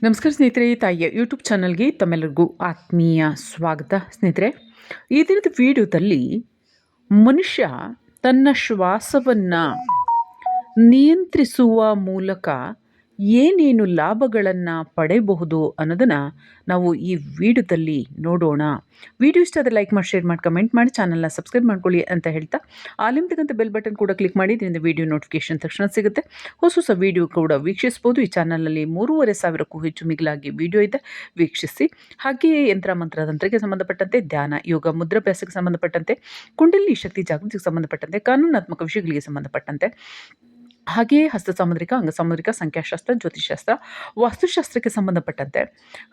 ನಮಸ್ಕಾರ ಸ್ನೇಹಿತರೆ ತಾಯಿಯ ಯೂಟ್ಯೂಬ್ ಚಾನಲ್ಗೆ ತಮ್ಮೆಲ್ಲರಿಗೂ ಆತ್ಮೀಯ ಸ್ವಾಗತ. ಸ್ನೇಹಿತರೆ, ಈ ದಿನದ ವಿಡಿಯೋದಲ್ಲಿ ಮನುಷ್ಯ ತನ್ನ ಶ್ವಾಸವನ್ನು ನಿಯಂತ್ರಿಸುವ ಮೂಲಕ ಏನೇನು ಲಾಭಗಳನ್ನು ಪಡೆಯಬಹುದು ಅನ್ನೋದನ್ನು ನಾವು ಈ ವಿಡಿಯೋದಲ್ಲಿ ನೋಡೋಣ. ವಿಡಿಯೋ ಇಷ್ಟ ಆದರೆ ಲೈಕ್ ಮಾಡಿ, ಶೇರ್ ಮಾಡಿ, ಕಮೆಂಟ್ ಮಾಡಿ, ಚಾನಲ್ನ ಸಬ್ಸ್ಕ್ರೈಬ್ ಮಾಡ್ಕೊಳ್ಳಿ ಅಂತ ಹೇಳ್ತಾ ಆಲಿಮ್ತಕ್ಕಂಥ ಬೆಲ್ ಬಟನ್ ಕೂಡ ಕ್ಲಿಕ್ ಮಾಡಿ, ಇದರಿಂದ ವಿಡಿಯೋ ನೋಟಿಫಿಕೇಶನ್ ತಕ್ಷಣ ಸಿಗುತ್ತೆ. ಹೊಸ ಹೊಸ ವಿಡಿಯೋ ಕೂಡ ವೀಕ್ಷಿಸ್ಬೋದು. ಈ ಚಾನಲ್ನಲ್ಲಿ ಮೂರುವರೆ ಸಾವಿರಕ್ಕೂ ಹೆಚ್ಚು ಮಿಗಿಲಾಗಿ ವಿಡಿಯೋ ಇದೆ. ವೀಕ್ಷಿಸಿ. ಹಾಗೆಯೇ ಯಂತ್ರ ಮಂತ್ರ ತಂತ್ರಕ್ಕೆ ಸಂಬಂಧಪಟ್ಟಂತೆ, ಧ್ಯಾನ, ಯೋಗ, ಮುದ್ರಾಭ್ಯಾಸಕ್ಕೆ ಸಂಬಂಧಪಟ್ಟಂತೆ, ಕುಂಡಲಿ ಶಕ್ತಿ ಜಾಗೃತಿಗೆ ಸಂಬಂಧಪಟ್ಟಂತೆ, ಕಾನೂನಾತ್ಮಕ ವಿಷಯಗಳಿಗೆ ಸಂಬಂಧಪಟ್ಟಂತೆ ಹಾಗೆಯೇ ಹಸ್ತ ಸಾಮುದ್ರಿಕ ಅಂಗ ಸಾಮುದ್ರಿಕ ಸಂಖ್ಯಾಶಾಸ್ತ್ರ ಜ್ಯೋತಿಷಾಸ್ತ್ರ ವಾಸ್ತುಶಾಸ್ತ್ರಕ್ಕೆ ಸಂಬಂಧಪಟ್ಟಂತೆ.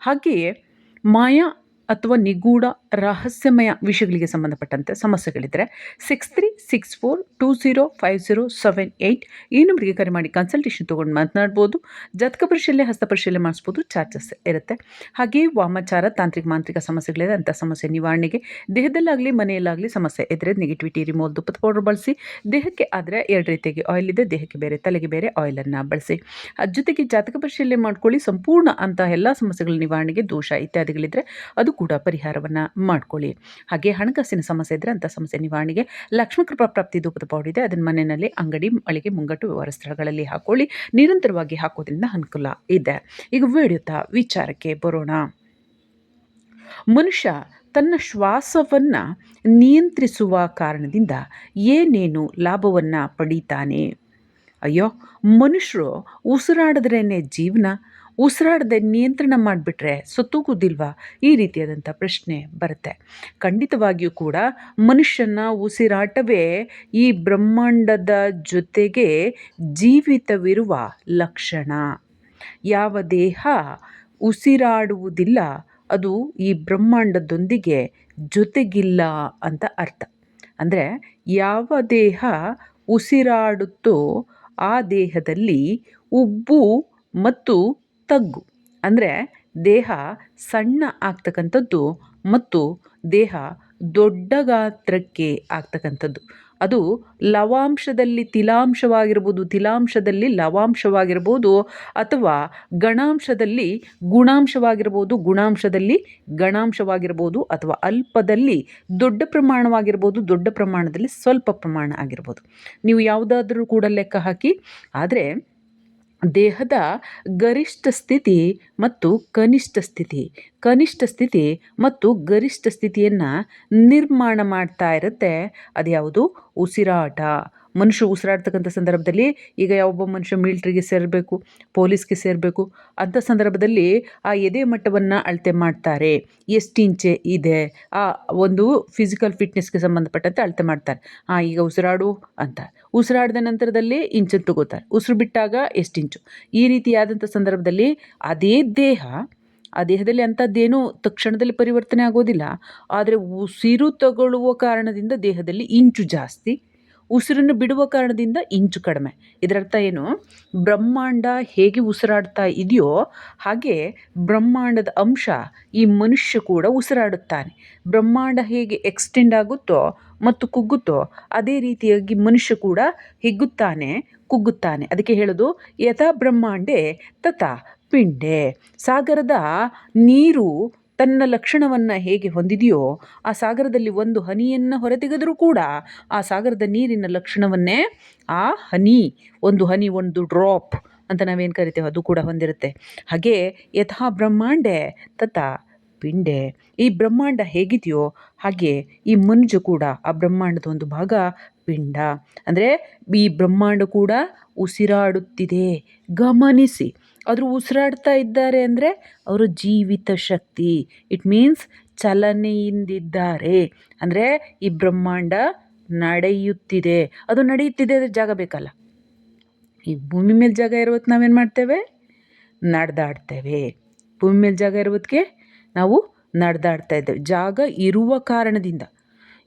ಹಾಗೆಯೇ ಮಾಯಾ ಅಥವಾ ನಿಗೂಢ ರಹಸ್ಯಮಯ ವಿಷಯಗಳಿಗೆ ಸಂಬಂಧಪಟ್ಟಂತೆ ಸಮಸ್ಯೆಗಳಿದ್ದರೆ six three six four two zero five zero seven eight ಈ ನಂಬರಿಗೆ ಕರೆ ಮಾಡಿ ಕನ್ಸಲ್ಟೇಷನ್ ತೊಗೊಂಡು ಮಾತನಾಡ್ಬೋದು. ಜಾತಕ ಪರಿಶೀಲನೆ, ಹಸ್ತ ಪರಿಶೀಲನೆ ಮಾಡಿಸ್ಬೋದು. ಚಾರ್ಜಸ್ ಇರುತ್ತೆ. ಹಾಗೆಯೇ ವಾಮಾಚಾರ, ತಾಂತ್ರಿಕ, ಮಾಂತ್ರಿಕ ಸಮಸ್ಯೆಗಳಿದೆ. ಅಂಥ ಸಮಸ್ಯೆ ನಿವಾರಣೆಗೆ ದೇಹದಲ್ಲಾಗಲಿ, ಮನೆಯಲ್ಲಾಗಲಿ ಸಮಸ್ಯೆ ಇದ್ದರೆ ನೆಗೆಟಿವಿಟಿ ರಿಮೋಲ್ ದುಪ್ಪದ ಪೌಡರ್ ಬಳಸಿ, ದೇಹಕ್ಕೆ ಆದರೆ ಎರಡು ರೀತಿಯಾಗಿ ಆಯಿಲ್ ಇದೆ. ದೇಹಕ್ಕೆ ಬೇರೆ, ತಲೆಗೆ ಬೇರೆ ಆಯಿಲನ್ನು ಬಳಸಿ. ಜೊತೆಗೆ ಜಾತಕ ಪರಿಶೀಲನೆ ಮಾಡ್ಕೊಳ್ಳಿ. ಸಂಪೂರ್ಣ ಅಂತ ಎಲ್ಲ ಸಮಸ್ಯೆಗಳ ನಿವಾರಣೆಗೆ ದೋಷ ಇತ್ಯಾದಿಗಳಿದ್ದರೆ ಅದು ಕೂಡ ಪರಿಹಾರವನ್ನು ಮಾಡ್ಕೊಳ್ಳಿ. ಹಾಗೆ ಹಣಕಾಸಿನ ಸಮಸ್ಯೆ ಇದ್ದರೆ ಅಂಥ ಸಮಸ್ಯೆ ನಿವಾರಣೆಗೆ ಲಕ್ಷ್ಮೀಕೃಪಾ ಪ್ರಾಪ್ತಿ ಧೂಪದ ಪೌಡರ್ ಇದೆ. ಅದನ್ನು ಮನೆಯಲ್ಲಿ ಅಂಗಡಿ, ಮಳಿಗೆ, ಮುಂಗಟ್ಟು, ವ್ಯವಹಾರ ಸ್ಥಳಗಳಲ್ಲಿ ಹಾಕೊಳ್ಳಿ. ನಿರಂತರವಾಗಿ ಹಾಕೋದ್ರಿಂದ ಅನುಕೂಲ ಇದೆ. ಈಗ ವಿಡಿಯೋತಾ ವಿಚಾರಕ್ಕೆ ಬರೋಣ. ಮನುಷ್ಯ ತನ್ನ ಶ್ವಾಸವನ್ನು ನಿಯಂತ್ರಿಸುವ ಕಾರಣದಿಂದ ಏನೇನು ಲಾಭವನ್ನು ಪಡೀತಾನೆ? ಅಯ್ಯೋ, ಮನುಷ್ಯರು ಉಸಿರಾಡಿದ್ರೇ ಜೀವನ ಉಸಿರಾಡದೆ ನಿಯಂತ್ರಣ ಮಾಡಿಬಿಟ್ರೆ ಸತ್ತೋಗೋದಿಲ್ವಾ ಈ ರೀತಿಯಾದಂಥ ಪ್ರಶ್ನೆ ಬರುತ್ತೆ. ಖಂಡಿತವಾಗಿಯೂ ಕೂಡ ಮನುಷ್ಯನ ಉಸಿರಾಟವೇ ಈ ಬ್ರಹ್ಮಾಂಡದ ಜೊತೆಗೆ ಜೀವಿತವಿರುವ ಲಕ್ಷಣ. ಯಾವ ದೇಹ ಉಸಿರಾಡುವುದಿಲ್ಲ, ಅದು ಈ ಬ್ರಹ್ಮಾಂಡದೊಂದಿಗೆ ಜೊತೆಗಿಲ್ಲ ಅಂತ ಅರ್ಥ. ಅಂದರೆ ಯಾವ ದೇಹ ಉಸಿರಾಡುತ್ತೋ ಆ ದೇಹದಲ್ಲಿ ಉಬ್ಬು ಮತ್ತು ತಗ್ಗು. ಅಂದರೆ ದೇಹ ಸಣ್ಣ ಆಗ್ತಕ್ಕಂಥದ್ದು ಮತ್ತು ದೇಹ ದೊಡ್ಡ ಗಾತ್ರಕ್ಕೆ ಆಗ್ತಕ್ಕಂಥದ್ದು. ಅದು ಲವಾಂಶದಲ್ಲಿ ತಿಲಾಂಶವಾಗಿರ್ಬೋದು, ತಿಲಾಂಶದಲ್ಲಿ ಲವಾಂಶವಾಗಿರ್ಬೋದು ಅಥವಾ ಗಣಾಂಶದಲ್ಲಿ ಗುಣಾಂಶವಾಗಿರ್ಬೋದು, ಗುಣಾಂಶದಲ್ಲಿ ಗಣಾಂಶವಾಗಿರ್ಬೋದು ಅಥವಾ ಅಲ್ಪದಲ್ಲಿ ದೊಡ್ಡ ಪ್ರಮಾಣವಾಗಿರ್ಬೋದು, ದೊಡ್ಡ ಪ್ರಮಾಣದಲ್ಲಿ ಸ್ವಲ್ಪ ಪ್ರಮಾಣ ಆಗಿರ್ಬೋದು. ನೀವು ಯಾವುದಾದ್ರೂ ಕೂಡ ಲೆಕ್ಕ ಹಾಕಿ, ಆದರೆ ದೇಹದ ಗರಿಷ್ಠ ಸ್ಥಿತಿ ಮತ್ತು ಕನಿಷ್ಠ ಸ್ಥಿತಿ. ಕನಿಷ್ಠ ಸ್ಥಿತಿ ಮತ್ತು ಗರಿಷ್ಠ ಸ್ಥಿತಿಯನ್ನು ನಿರ್ಮಾಣ ಮಾಡ್ತಾ ಇರುತ್ತೆ. ಅದ್ಯಾವುದು? ಉಸಿರಾಟ. ಮನುಷ್ಯ ಉಸಿರಾಡ್ತಕ್ಕಂಥ ಸಂದರ್ಭದಲ್ಲಿ ಈಗ ಯಾವೊಬ್ಬ ಮನುಷ್ಯ ಮಿಲ್ಟ್ರಿಗೆ ಸೇರಬೇಕು, ಪೊಲೀಸ್ಗೆ ಸೇರಬೇಕು, ಅಂಥ ಸಂದರ್ಭದಲ್ಲಿ ಆ ಎದೆ ಮಟ್ಟವನ್ನು ಅಳತೆ ಮಾಡ್ತಾರೆ. ಎಷ್ಟು ಇಂಚೆ ಇದೆ? ಆ ಒಂದು ಫಿಸಿಕಲ್ ಫಿಟ್ನೆಸ್ಗೆ ಸಂಬಂಧಪಟ್ಟಂತೆ ಅಳತೆ ಮಾಡ್ತಾರೆ. ಹಾಂ ಈಗ ಉಸಿರಾಡು ಅಂತ. ಉಸಿರಾಡಿದ ನಂತರದಲ್ಲಿ ಇಂಚನ್ನು ತಗೋತಾರೆ. ಉಸಿರು ಬಿಟ್ಟಾಗ ಎಷ್ಟು ಇಂಚು? ಈ ರೀತಿಯಾದಂಥ ಸಂದರ್ಭದಲ್ಲಿ ಅದೇ ದೇಹ, ಆ ದೇಹದಲ್ಲಿ ಅಂಥದ್ದೇನು ತಕ್ಷಣದಲ್ಲಿ ಪರಿವರ್ತನೆ ಆಗೋದಿಲ್ಲ. ಆದರೆ ಉಸಿರು ತಗೊಳ್ಳುವ ಕಾರಣದಿಂದ ದೇಹದಲ್ಲಿ ಇಂಚು ಜಾಸ್ತಿ ಉಸಿರನ್ನು ಬಿಡುವ ಕಾರಣದಿಂದ ಇಂಚು ಕಡಿಮೆ. ಇದರರ್ಥ ಏನು? ಬ್ರಹ್ಮಾಂಡ ಹೇಗೆ ಉಸಿರಾಡ್ತಾ ಇದೆಯೋ ಹಾಗೆ ಬ್ರಹ್ಮಾಂಡದ ಅಂಶ ಈ ಮನುಷ್ಯ ಕೂಡ ಉಸಿರಾಡುತ್ತಾನೆ. ಬ್ರಹ್ಮಾಂಡ ಹೇಗೆ ಎಕ್ಸ್ಟೆಂಡ್ ಆಗುತ್ತೋ ಮತ್ತು ಕುಗ್ಗುತ್ತೋ ಅದೇ ರೀತಿಯಾಗಿ ಮನುಷ್ಯ ಕೂಡ ಹಿಗ್ಗುತ್ತಾನೆ, ಕುಗ್ಗುತ್ತಾನೆ. ಅದಕ್ಕೆ ಹೇಳೋದು, ಯಥಾ ಬ್ರಹ್ಮಾಂಡೆ ತಥಾ ಪಿಂಡೆ. ಸಾಗರದ ನೀರು ತನ್ನ ಲಕ್ಷಣವನ್ನು ಹೇಗೆ ಹೊಂದಿದೆಯೋ ಆ ಸಾಗರದಲ್ಲಿ ಒಂದು ಹನಿಯನ್ನು ಹೊರತೆಗೆದರೂ ಕೂಡ ಆ ಸಾಗರದ ನೀರಿನ ಲಕ್ಷಣವನ್ನೇ ಆ ಹನಿ, ಒಂದು ಹನಿ, ಒಂದು ಡ್ರಾಪ್ ಅಂತ ನಾವೇನು ಕರಿತೇವೆ? ಅದು ಕೂಡ ಹೊಂದಿರುತ್ತೆ. ಹಾಗೆ ಯಥಾ ಬ್ರಹ್ಮಾಂಡೆ ತಥಾ ಪಿಂಡೆ. ಈ ಬ್ರಹ್ಮಾಂಡ ಹೇಗಿದೆಯೋ ಹಾಗೆ ಈ ಮಂಜು ಕೂಡ ಆ ಬ್ರಹ್ಮಾಂಡದ ಒಂದು ಭಾಗ ಪಿಂಡ. ಅಂದರೆ ಈ ಬ್ರಹ್ಮಾಂಡ ಕೂಡ ಉಸಿರಾಡುತ್ತಿದೆ. ಗಮನಿಸಿ. ಆದರೂ ಉಸಿರಾಡ್ತಾ ಇದ್ದಾರೆ ಅಂದರೆ ಅವರು ಜೀವಿತ ಶಕ್ತಿ. It means ಚಲನೆಯಿಂದಿದ್ದಾರೆ. ಅಂದರೆ ಈ ಬ್ರಹ್ಮಾಂಡ ನಡೆಯುತ್ತಿದೆ. ಅದು ನಡೆಯುತ್ತಿದೆ ಅಂದರೆ ಜಾಗ ಬೇಕಲ್ಲ. ಈ ಭೂಮಿ ಮೇಲೆ ಜಾಗ ಇರೋದಕ್ಕೆ ನಾವೇನು ಮಾಡ್ತೇವೆ? ನಡೆದಾಡ್ತೇವೆ. ಭೂಮಿ ಮೇಲೆ ಜಾಗ ಇರೋದಕ್ಕೆ ನಾವು ನಡೆದಾಡ್ತಾ ಇದ್ದೇವೆ. ಜಾಗ ಇರುವ ಕಾರಣದಿಂದ.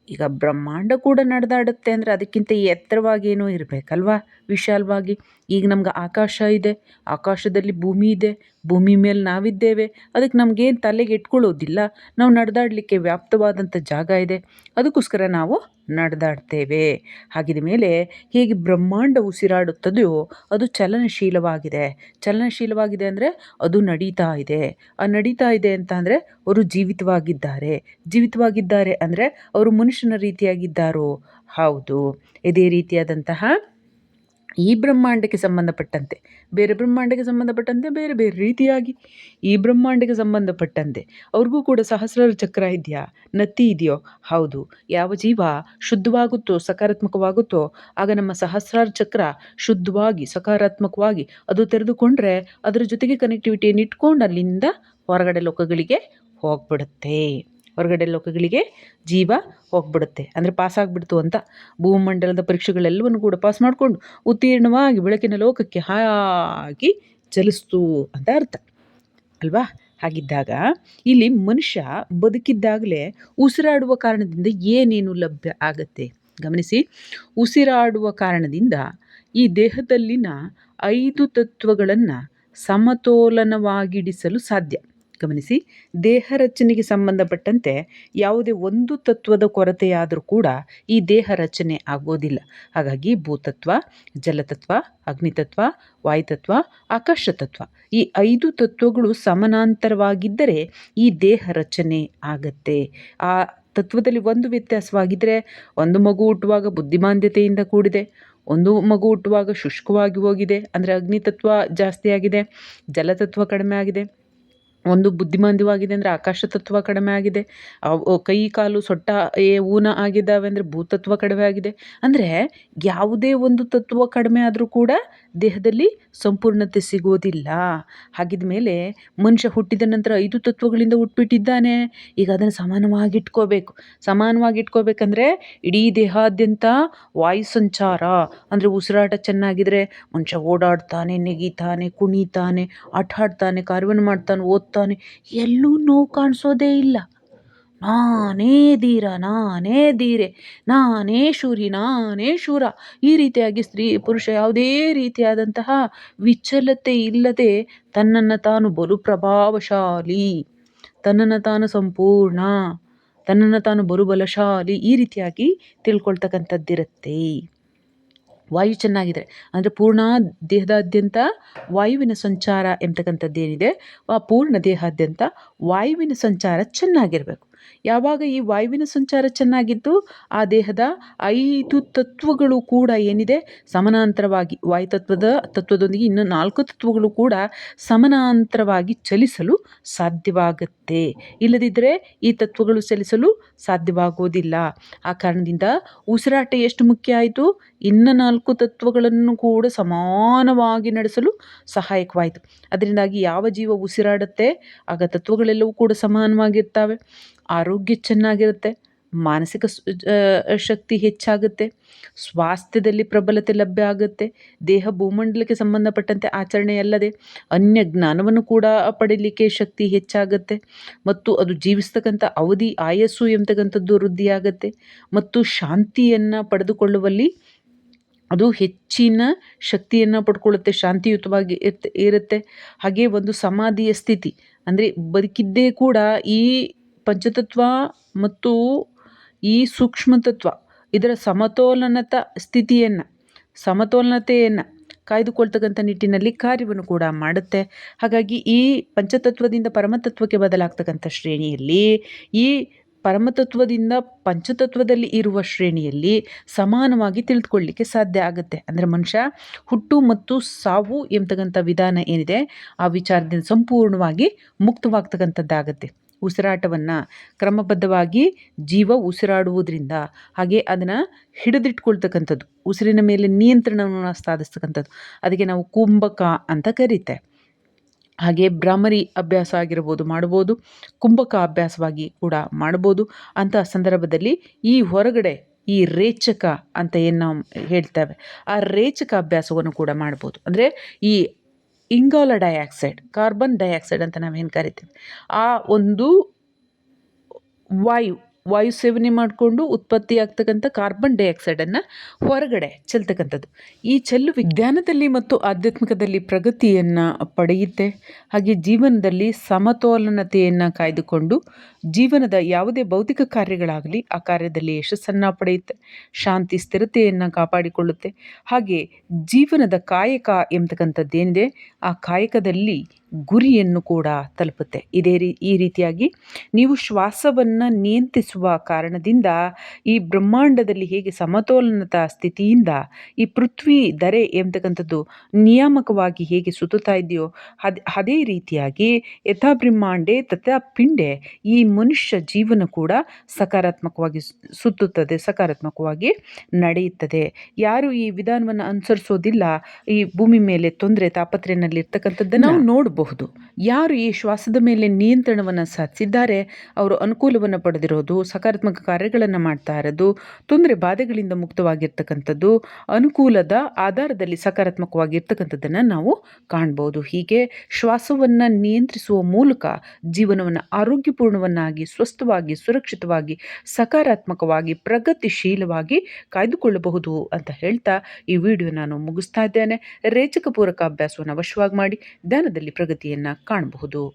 ಈಗ ಬ್ರಹ್ಮಾಂಡ ಕೂಡ ನಡೆದಾಡುತ್ತೆ ಅಂದರೆ ಅದಕ್ಕಿಂತ ಎತ್ತರವಾಗೇನೋ ಇರಬೇಕಲ್ವಾ ವಿಶಾಲವಾಗಿ. ಈಗ ನಮ್ಗೆ ಆಕಾಶ ಇದೆ, ಆಕಾಶದಲ್ಲಿ ಭೂಮಿ ಇದೆ ಭೂಮಿ ಮೇಲೆ ನಾವಿದ್ದೇವೆ. ಅದಕ್ಕೆ ನಮಗೇನು ತಲೆಗೆ ಇಟ್ಕೊಳ್ಳೋದಿಲ್ಲ. ನಾವು ನಡೆದಾಡಲಿಕ್ಕೆ ವ್ಯಾಪ್ತವಾದಂಥ ಜಾಗ ಇದೆ. ಅದಕ್ಕೋಸ್ಕರ ನಾವು ನಡೆದಾಡ್ತೇವೆ. ಹಾಗಿದ ಮೇಲೆ ಹೇಗೆ ಬ್ರಹ್ಮಾಂಡ ಉಸಿರಾಡುತ್ತದೆಯೋ ಅದು ಚಲನಶೀಲವಾಗಿದೆ. ಚಲನಶೀಲವಾಗಿದೆ ಅಂದರೆ ಅದು ನಡೀತಾ ಇದೆ. ಆ ನಡೀತಾ ಇದೆ ಅಂತ ಅಂದರೆ ಅವರು ಜೀವಿತವಾಗಿದ್ದಾರೆ. ಜೀವಿತವಾಗಿದ್ದಾರೆ ಅಂದರೆ ಅವರು ಮನುಷ್ಯನ ರೀತಿಯಾಗಿದ್ದಾರೋ? ಹೌದು. ಇದೇ ರೀತಿಯಾದಂತಹ ಈ ಬ್ರಹ್ಮಾಂಡಕ್ಕೆ ಸಂಬಂಧಪಟ್ಟಂತೆ, ಬೇರೆ ಬ್ರಹ್ಮಾಂಡಕ್ಕೆ ಸಂಬಂಧಪಟ್ಟಂತೆ, ಬೇರೆ ಬೇರೆ ರೀತಿಯಾಗಿ ಈ ಬ್ರಹ್ಮಾಂಡಕ್ಕೆ ಸಂಬಂಧಪಟ್ಟಂತೆ, ಅವ್ರಿಗೂ ಕೂಡ ಸಹಸ್ರಾರ ಚಕ್ರ ಇದೆಯಾ, ನತ್ತಿ ಇದೆಯೋ? ಹೌದು. ಯಾವ ಜೀವ ಶುದ್ಧವಾಗುತ್ತೋ, ಸಕಾರಾತ್ಮಕವಾಗುತ್ತೋ, ಆಗ ನಮ್ಮ ಸಹಸ್ರಾರ ಚಕ್ರ ಶುದ್ಧವಾಗಿ, ಸಕಾರಾತ್ಮಕವಾಗಿ ಅದು ತೆರೆದುಕೊಂಡ್ರೆ ಅದರ ಜೊತೆಗೆ ಕನೆಕ್ಟಿವಿಟಿಯನ್ನು ಇಟ್ಕೊಂಡು ಅಲ್ಲಿಂದ ಹೊರಗಡೆ ಲೋಕಗಳಿಗೆ ಹೋಗ್ಬಿಡುತ್ತೆ. ಹೊರಗಡೆ ಲೋಕಗಳಿಗೆ ಜೀವ ಹೋಗ್ಬಿಡುತ್ತೆ. ಅಂದರೆ ಆಗಿಬಿಡ್ತು ಅಂತ ಭೂಮಂಡಲದ ಪರೀಕ್ಷೆಗಳೆಲ್ಲವನ್ನು ಕೂಡ ಪಾಸ್ ಮಾಡಿಕೊಂಡು ಉತ್ತೀರ್ಣವಾಗಿ ಬೆಳಕಿನ ಲೋಕಕ್ಕೆ ಹಾಕಿ ಚಲಿಸ್ತು ಅಂತ ಅರ್ಥ. ಅಲ್ವಾ? ಹಾಗಿದ್ದಾಗ ಇಲ್ಲಿ ಮನುಷ್ಯ ಬದುಕಿದ್ದಾಗಲೇ ಉಸಿರಾಡುವ ಕಾರಣದಿಂದ ಏನೇನು ಲಭ್ಯ ಆಗತ್ತೆ? ಗಮನಿಸಿ, ಉಸಿರಾಡುವ ಕಾರಣದಿಂದ ಈ ದೇಹದಲ್ಲಿನ ಐದು ತತ್ವಗಳನ್ನು ಸಮತೋಲನವಾಗಿಡಿಸಲು ಸಾಧ್ಯ. ಗಮನಿಸಿ, ದೇಹ ರಚನೆಗೆ ಸಂಬಂಧಪಟ್ಟಂತೆ ಯಾವುದೇ ಒಂದು ತತ್ವದ ಕೊರತೆಯಾದರೂ ಕೂಡ ಈ ದೇಹ ರಚನೆ ಆಗೋದಿಲ್ಲ. ಹಾಗಾಗಿ ಭೂತತ್ವ, ಜಲತತ್ವ, ಅಗ್ನಿತತ್ವ, ವಾಯುತತ್ವ ಆಕಾಶ ತತ್ವ ಈ ಐದು ತತ್ವಗಳು ಸಮಾನಾಂತರವಾಗಿದ್ದರೆ ಈ ದೇಹ ರಚನೆ ಆಗತ್ತೆ. ಆ ತತ್ವದಲ್ಲಿ ಒಂದು ವ್ಯತ್ಯಾಸವಾಗಿದ್ದರೆ ಒಂದು ಮಗು ಹುಟ್ಟುವಾಗ ಬುದ್ಧಿಮಾಂದ್ಯತೆಯಿಂದ ಕೂಡಿದೆ, ಒಂದು ಮಗು ಹುಟ್ಟುವಾಗ ಶುಷ್ಕವಾಗಿ ಹೋಗಿದೆ, ಅಂದರೆ ಅಗ್ನಿತತ್ವ ಜಾಸ್ತಿ ಆಗಿದೆ ಜಲತತ್ವ ಕಡಿಮೆ ಆಗಿದೆ. ಒಂದು ಬುದ್ಧಿಮಾಂದ್ಯವಾಗಿದೆ ಅಂದರೆ ಆಕಾಶ ತತ್ವ ಕಡಿಮೆ ಆಗಿದೆ. ಕೈ, ಕಾಲು ಸೊಟ್ಟ, ಏ, ಊನ ಆಗಿದ್ದಾವೆ ಅಂದರೆ ಭೂತತ್ವ ಕಡಿಮೆ ಆಗಿದೆ. ಅಂದರೆ ಯಾವುದೇ ಒಂದು ತತ್ವ ಕಡಿಮೆ ಆದರೂ ಕೂಡ ದೇಹದಲ್ಲಿ ಸಂಪೂರ್ಣತೆ ಸಿಗೋದಿಲ್ಲ. ಹಾಗಿದ ಮೇಲೆ ಮನುಷ್ಯ ಹುಟ್ಟಿದ ನಂತರ ಐದು ತತ್ವಗಳಿಂದ ಹುಟ್ಬಿಟ್ಟಿದ್ದಾನೆ. ಈಗ ಅದನ್ನು ಸಮಾನವಾಗಿ ಇಟ್ಕೋಬೇಕು. ಸಮಾನವಾಗಿ ಇಟ್ಕೋಬೇಕಂದ್ರೆ ಇಡೀ ದೇಹಾದ್ಯಂತ ವಾಯು ಸಂಚಾರ. ಅಂದರೆ ಉಸಿರಾಟ ಚೆನ್ನಾಗಿದ್ರೆ ಮನುಷ್ಯ ಓಡಾಡ್ತಾನೆ, ನೆಗೀತಾನೆ, ಕುಣಿತಾನೆ, ಆಟ ಆಡ್ತಾನೆ, ಕಾರ್ಯವನ್ನು ಮಾಡ್ತಾನೆ ಓದ್ತಾನೆ ಎಲ್ಲೂ ನೋವು ಕಾಣಿಸೋದೇ ಇಲ್ಲ. ನಾನೇ ಧೀರ, ನಾನೇ ಧೀರೆ, ನಾನೇ ಶೂರಿ, ನಾನೇ ಶೂರ. ಈ ರೀತಿಯಾಗಿ ಸ್ತ್ರೀ ಪುರುಷ ಯಾವುದೇ ರೀತಿಯಾದಂತಹ ವಿಚಲತೆ ಇಲ್ಲದೆ ತನ್ನನ್ನು ತಾನು ಬಲು ಪ್ರಭಾವಶಾಲಿ ತನ್ನನ್ನು ತಾನು ಸಂಪೂರ್ಣ, ತನ್ನನ್ನು ತಾನು ಬಲು ಬಲಶಾಲಿ ಈ ರೀತಿಯಾಗಿ ತಿಳ್ಕೊಳ್ತಕ್ಕಂಥದ್ದಿರುತ್ತೆ. ವಾಯು ಚೆನ್ನಾಗಿದೆ. ಅಂದರೆ ಪೂರ್ಣ ದೇಹದಾದ್ಯಂತ ವಾಯುವಿನ ಸಂಚಾರ ಎಂಬತಕ್ಕಂಥದ್ದೇನಿದೆ ಆ ಪೂರ್ಣ ದೇಹಾದ್ಯಂತ ವಾಯುವಿನ ಸಂಚಾರ ಚೆನ್ನಾಗಿರಬೇಕು. ಯಾವಾಗ ಈ ವಾಯುವಿನ ಸಂಚಾರ ಚೆನ್ನಾಗಿದ್ದು, ಆ ದೇಹದ ಐದು ತತ್ವಗಳು ಕೂಡ ಏನಿದೆ? ಸಮಾನಾಂತರವಾಗಿ ವಾಯು ತತ್ವದ ತತ್ವದೊಂದಿಗೆ ಇನ್ನು ನಾಲ್ಕು ತತ್ವಗಳು ಕೂಡ ಸಮಾನಾಂತರವಾಗಿ ಚಲಿಸಲು ಸಾಧ್ಯವಾಗುತ್ತೆ. ಇಲ್ಲದಿದ್ದರೆ ಈ ತತ್ವಗಳು ಚಲಿಸಲು ಸಾಧ್ಯವಾಗುವುದಿಲ್ಲ ಆ ಕಾರಣದಿಂದ ಉಸಿರಾಟ ಎಷ್ಟು ಮುಖ್ಯ ಆಯಿತು? ಇನ್ನು ನಾಲ್ಕು ತತ್ವಗಳನ್ನು ಕೂಡ ಸಮಾನವಾಗಿ ನಡೆಸಲು ಸಹಾಯಕವಾಯಿತು. ಅದರಿಂದಾಗಿ ಯಾವ ಜೀವ ಉಸಿರಾಡುತ್ತೆ? ಆಗ ತತ್ವಗಳೆಲ್ಲವೂ ಕೂಡ ಸಮಾನವಾಗಿರ್ತವೆ. ಆರೋಗ್ಯ ಚೆನ್ನಾಗಿರುತ್ತೆ, ಮಾನಸಿಕ ಶಕ್ತಿ ಹೆಚ್ಚಾಗುತ್ತೆ, ಸ್ವಾಸ್ಥ್ಯದಲ್ಲಿ ಪ್ರಬಲತೆ ಲಭ್ಯ ಆಗುತ್ತೆ, ದೇಹ ಭೂಮಂಡಲಕ್ಕೆ ಸಂಬಂಧಪಟ್ಟಂತೆ ಆಚರಣೆ ಅಲ್ಲದೆ ಅನ್ಯ ಜ್ಞಾನವನ್ನು ಕೂಡ ಪಡೀಲಿಕ್ಕೆ ಶಕ್ತಿ ಹೆಚ್ಚಾಗುತ್ತೆ ಮತ್ತು ಅದು ಜೀವಿಸ್ತಕ್ಕಂಥ ಅವಧಿ, ಆಯಸ್ಸು ಎಂಬತಕ್ಕಂಥದ್ದು ವೃದ್ಧಿಯಾಗತ್ತೆ ಮತ್ತು ಶಾಂತಿಯನ್ನು ಪಡೆದುಕೊಳ್ಳುವಲ್ಲಿ ಅದು ಹೆಚ್ಚಿನ ಶಕ್ತಿಯನ್ನು ಪಡ್ಕೊಳ್ಳುತ್ತೆ, ಶಾಂತಿಯುತವಾಗಿ ಇರುತ್ತೆ. ಹಾಗೆ ಒಂದು ಸಮಾಧಿಯ ಸ್ಥಿತಿ, ಅಂದರೆ ಬದುಕಿದ್ದೇ ಕೂಡ ಈ ಪಂಚತತ್ವ ಮತ್ತು ಈ ಸೂಕ್ಷ್ಮ ತತ್ವ ಇದರ ಸಮತೋಲನತ ಸ್ಥಿತಿಯನ್ನು, ಸಮತೋಲನತೆಯನ್ನು ಕಾಯ್ದುಕೊಳ್ತಕ್ಕಂಥ ನಿಟ್ಟಿನಲ್ಲಿ ಕಾರ್ಯವನ್ನು ಕೂಡ ಮಾಡುತ್ತೆ. ಹಾಗಾಗಿ ಈ ಪಂಚತತ್ವದಿಂದ ಪರಮತತ್ವಕ್ಕೆ ಬದಲಾಗ್ತಕ್ಕಂಥ ಶ್ರೇಣಿಯಲ್ಲಿ, ಈ ಪರಮತತ್ವದಿಂದ ಪಂಚತತ್ವದಲ್ಲಿ ಇರುವ ಶ್ರೇಣಿಯಲ್ಲಿ ಸಮಾನವಾಗಿ ತಿಳಿದುಕೊಳ್ಳಲಿಕ್ಕೆ ಸಾಧ್ಯ ಆಗುತ್ತೆ. ಅಂದರೆ ಮನುಷ್ಯ ಹುಟ್ಟು ಮತ್ತು ಸಾವು ಎಂಬತಕ್ಕಂಥ ವಿಧಾನ ಏನಿದೆ, ಆ ವಿಚಾರದಿಂದ ಸಂಪೂರ್ಣವಾಗಿ ಮುಕ್ತವಾಗ್ತಕ್ಕಂಥದ್ದಾಗತ್ತೆ. ಉಸಿರಾಟವನ್ನು ಕ್ರಮಬದ್ಧವಾಗಿ ಜೀವ ಉಸಿರಾಡುವುದರಿಂದ, ಹಾಗೆ ಅದನ್ನು ಹಿಡಿದಿಟ್ಕೊಳ್ತಕ್ಕಂಥದ್ದು, ಉಸಿರಿನ ಮೇಲೆ ನಿಯಂತ್ರಣವನ್ನು ಸಾಧಿಸ್ತಕ್ಕಂಥದ್ದು, ಅದಕ್ಕೆ ನಾವು ಕುಂಭಕ ಅಂತ ಕರೀತೆ. ಹಾಗೆ ಭ್ರಾಮರಿ ಅಭ್ಯಾಸ ಆಗಿರ್ಬೋದು ಮಾಡ್ಬೋದು, ಕುಂಭಕ ಅಭ್ಯಾಸವಾಗಿ ಕೂಡ ಮಾಡ್ಬೋದು. ಅಂತ ಸಂದರ್ಭದಲ್ಲಿ ಈ ಹೊರಗಡೆ, ಈ ರೇಚಕ ಅಂತ ಏನು ನಾವು ಹೇಳ್ತೇವೆ, ಆ ರೇಚಕ ಅಭ್ಯಾಸವನ್ನು ಕೂಡ ಮಾಡ್ಬೋದು. ಅಂದರೆ ಈ ಇಂಗಾಲ ಡೈಆಕ್ಸೈಡ್, ಕಾರ್ಬನ್ ಡೈಆಕ್ಸೈಡ್ ಅಂತ ನಾವೇನು ಕರಿತೀವಿ? ಆ ಒಂದು ವಾಯು ವಾಯು ಸೇವನೆ ಮಾಡಿಕೊಂಡು ಉತ್ಪತ್ತಿ ಆಗ್ತಕ್ಕಂಥ ಕಾರ್ಬನ್ ಡೈಆಕ್ಸೈಡನ್ನು ಹೊರಗಡೆ ಚೆಲ್ತಕ್ಕಂಥದ್ದು. ಈ ಚೆಲ್ಲು ವಿಜ್ಞಾನದಲ್ಲಿ ಮತ್ತು ಆಧ್ಯಾತ್ಮಿಕದಲ್ಲಿ ಪ್ರಗತಿಯನ್ನು ಪಡೆಯುತ್ತೆ. ಹಾಗೆ ಜೀವನದಲ್ಲಿ ಸಮತೋಲನತೆಯನ್ನು ಕಾಯ್ದುಕೊಂಡು ಜೀವನದ ಯಾವುದೇ ಭೌತಿಕ ಕಾರ್ಯಗಳಾಗಲಿ ಆ ಕಾರ್ಯದಲ್ಲಿ ಯಶಸ್ಸನ್ನು ಪಡೆಯುತ್ತೆ, ಶಾಂತಿ, ಸ್ಥಿರತೆಯನ್ನು ಕಾಪಾಡಿಕೊಳ್ಳುತ್ತೆ. ಹಾಗೆ ಜೀವನದ ಕಾಯಕ ಎಂಬತಕ್ಕಂಥದ್ದೇನಿದೆ ಆ ಕಾಯಕದಲ್ಲಿ ಗುರಿಯನ್ನು ಕೂಡ ತಲುಪುತ್ತೆ. ಇದೇ ರೀ, ಈ ರೀತಿಯಾಗಿ ನೀವು ಶ್ವಾಸವನ್ನು ನಿಯಂತ್ರಿಸುವ ಕಾರಣದಿಂದ ಈ ಬ್ರಹ್ಮಾಂಡದಲ್ಲಿ ಹೇಗೆ ಸಮತೋಲನದ ಸ್ಥಿತಿಯಿಂದ ಈ ಪೃಥ್ವಿ ದರೆ ಎಂಬತಕ್ಕಂಥದ್ದು ನಿಯಾಮಕವಾಗಿ ಹೇಗೆ ಸುತ್ತುತ್ತಾ ಇದೆಯೋ, ಅದ್, ಅದೇ ರೀತಿಯಾಗಿ ಯಥಾ ಬ್ರಹ್ಮಾಂಡೆ ತಥಾ ಪಿಂಡೆ ಈ ಮನುಷ್ಯ ಜೀವನ ಕೂಡ ಸಕಾರಾತ್ಮಕವಾಗಿ ಸುತ್ತುತ್ತದೆ ಸಕಾರಾತ್ಮಕವಾಗಿ ನಡೆಯುತ್ತದೆ. ಯಾರು ಈ ವಿಧಾನವನ್ನು ಅನುಸರಿಸೋದಿಲ್ಲ ಈ ಭೂಮಿ ಮೇಲೆ ತೊಂದರೆ ತಾಪತ್ರೆಯಲ್ಲಿರ್ತಕ್ಕಂಥದ್ದನ್ನು ನಾವು ನೋಡಬಹುದು. ಯಾರು ಈ ಶ್ವಾಸದ ಮೇಲೆ ನಿಯಂತ್ರಣವನ್ನು ಸಾಧಿಸಿದ್ದಾರೆ ಅವರು ಅನುಕೂಲವನ್ನು ಪಡೆದಿರೋದು ಸಕಾರಾತ್ಮಕ ಕಾರ್ಯಗಳನ್ನು ಮಾಡ್ತಾ ಇರೋದು ತೊಂದರೆ ಬಾಧೆಗಳಿಂದ ಮುಕ್ತವಾಗಿರ್ತಕ್ಕಂಥದ್ದು ಅನುಕೂಲದ ಆಧಾರದಲ್ಲಿ ಸಕಾರಾತ್ಮಕವಾಗಿರ್ತಕ್ಕಂಥದ್ದನ್ನು ನಾವು ಕಾಣ್ಬೋದು ಹೀಗೆ ಶ್ವಾಸವನ್ನು ನಿಯಂತ್ರಿಸುವ ಮೂಲಕ ಜೀವನವನ್ನು ಆರೋಗ್ಯಪೂರ್ಣವನ್ನಾಗಿ ಸ್ವಸ್ಥವಾಗಿ, ಸುರಕ್ಷಿತವಾಗಿ, ಸಕಾರಾತ್ಮಕವಾಗಿ, ಪ್ರಗತಿಶೀಲವಾಗಿ ಕಾಯ್ದುಕೊಳ್ಳಬಹುದು ಅಂತ ಹೇಳ್ತಾ ಈ ವಿಡಿಯೋ ನಾನು ಮುಗಿಸ್ತಾ ಇದ್ದೇನೆ. ರೇಚಕ ಪೂರಕ ಅಭ್ಯಾಸವನ್ನು ಅವಶ್ಯವಾಗಿ ಮಾಡಿ, ಧ್ಯಾನದಲ್ಲಿ ಪ್ರಗತಿಯನ್ನು ಕಾಣಬಹುದು.